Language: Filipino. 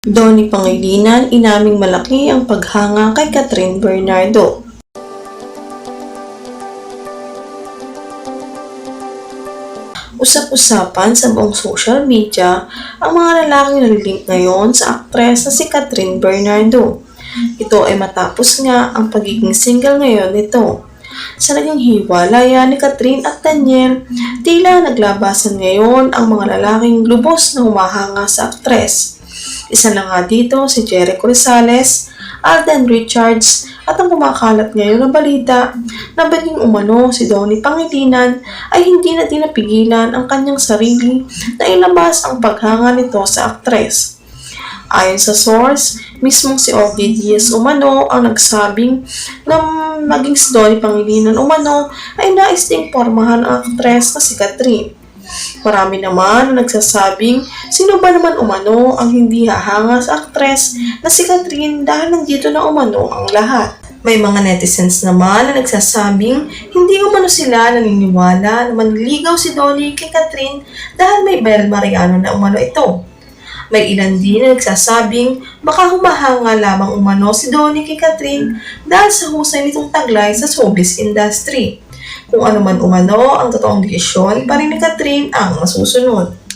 Donnie Pangilinan, inaming malaki ang paghanga kay Catherine Bernardo. Usap-usapan sa buong social media ang mga lalaking nalilink ngayon sa aktres na si Catherine Bernardo. Ito ay matapos nga ang pagiging single ngayon nito. Sa naging hiwalayan ni Catherine at Daniel, tila naglabasan ngayon ang mga lalaking lubos na humahanga sa aktres. Isa na nga dito si Jericho Rosales, Alden Richards, at ang kumakalat ngayon na balita na baging umano si Donnie Pangilinan ay hindi na tinapigilan ang kanyang sarili na ilabas ang paghanga nito sa aktres. Ayon sa source, mismong si Ogie Diaz umano ang nagsabing na maging si Donnie Pangilinan umano ay nais ding pormahan ang aktres na si Catherine. Marami naman ang nagsasabing sino ba naman umano ang hindi hahanga sa aktres na si Catherine dahil nandito na umano ang lahat. May mga netizens naman na nagsasabing hindi umano sila naniniwala na manliligaw si Dolly kay Catherine dahil may Bel Mariano na umano ito. May ilan din na nagsasabing baka humahanga lamang umano si Donnie kay Catherine dahil sa husay nitong taglay sa showbiz industry. Kung ano man umano, ang totoong desisyon pa rin ni Catherine ang masusunod.